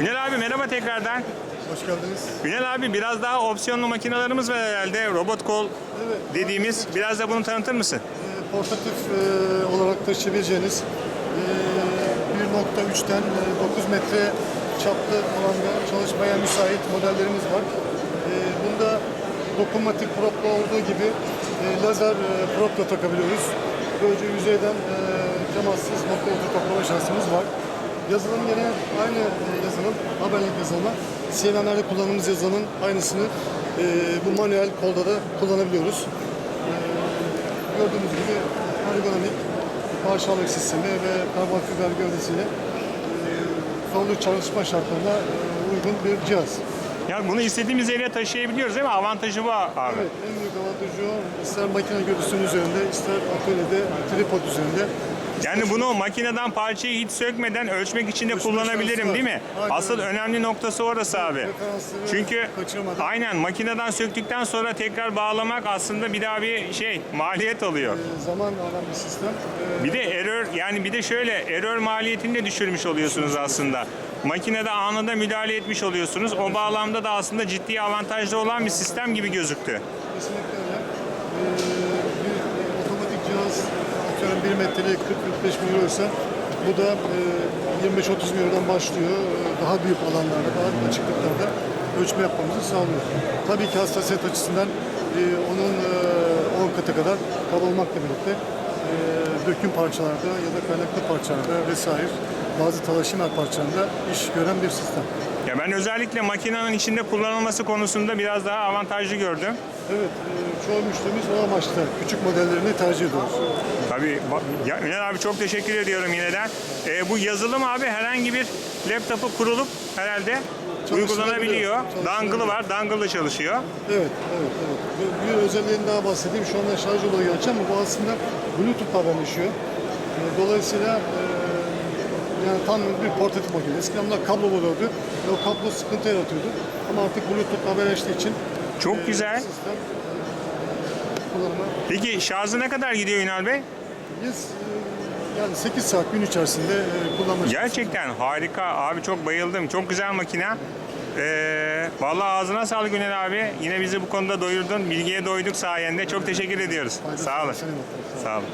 Ünal abi merhaba tekrardan. Hoş geldiniz. Ünal abi biraz daha opsiyonlu makinelerimiz var herhalde. Robot kol Evet. dediğimiz. Biraz da bunu tanıtır mısın? E, portatif e, olarak taşıyabileceğiniz e, 1.3'ten e, 9 metre çaplı alanda çalışmaya müsait modellerimiz var. E, bunda dokunmatik propla olduğu gibi e, lazer e, prop da takabiliyoruz. Böylece yüzeyden e, temassız nokta ucu toplama şansımız var. Yazılım yine aynı e, yazılım, haberlik yazılımı. CNN'lerde kullandığımız yazılımın aynısını e, bu manuel kolda da kullanabiliyoruz. Gördüğünüz gibi ergonomik parçalık sistemi ve karbon fiber gövdesiyle e, zorlu çalışma şartlarına e, uygun bir cihaz. Ya bunu istediğimiz yere taşıyabiliyoruz değil mi? Avantajı bu abi. Evet, en büyük avantajı o. İster makine gövdesinin üzerinde, ister atölyede tripod üzerinde. Yani bunu makineden parçayı hiç sökmeden ölçmek için de kullanabilirim değil mi? Asıl önemli noktası orası abi. Çünkü aynen makineden söktükten sonra tekrar bağlamak aslında bir daha bir şey maliyet oluyor. E, zaman alan bir sistem. E, Bir de error yani bir de şöyle error maliyetini de düşürmüş oluyorsunuz aslında. Makinede anında müdahale etmiş oluyorsunuz. O bağlamda da aslında ciddi avantajlı olan bir sistem gibi gözüktü. Kesinlikle öyle. Ee, cihaz atıyorum 1 metreli 40-45 bin euroysa bu da e, 25-30 bin eurodan başlıyor. Ee, Daha büyük alanlarda, daha büyük açıklıklarda ölçme yapmamızı sağlıyor. Tabii ki hassasiyet açısından e, onun e, 10 katı kadar kaba olmakla birlikte e, döküm parçalarda ya da kaynaklı parçalarda vesaire bazı talaşımlar parçalarında iş gören bir sistem. Ya ben özellikle makinenin içinde kullanılması konusunda biraz daha avantajlı gördüm. Evet, e, çoğu müşterimiz o amaçla küçük modellerini tercih ediyoruz. Tabii ya Ünal abi çok teşekkür ediyorum yineden. Ee, bu yazılım abi herhangi bir laptopu kurulup herhalde uygulanabiliyor. Dangle'ı var, dangle'la çalışıyor. Evet, evet, evet. Bir- Bir özelliğini daha bahsedeyim. Şu anda şarj olayı açacağım ama bu aslında Bluetooth haberleşiyor. E, Dolayısıyla e, yani tam bir portatif makine. Eskiden bunlar kablo oluyordu ve o kablo sıkıntı yaratıyordu. Ama artık Bluetooth haberleştiği için Çok güzel. Peki şarjı ne kadar gidiyor Ünal Bey? biz e, yani 8 saat gün içerisinde e, kullanma Gerçekten harika abi çok bayıldım. Çok güzel makine. Ee, vallahi ağzına sağlık Ünal abi. Yine bizi bu konuda doyurdun. Bilgiye doyduk sayende. Çok teşekkür ediyoruz. Sağ olun. Sağ olun.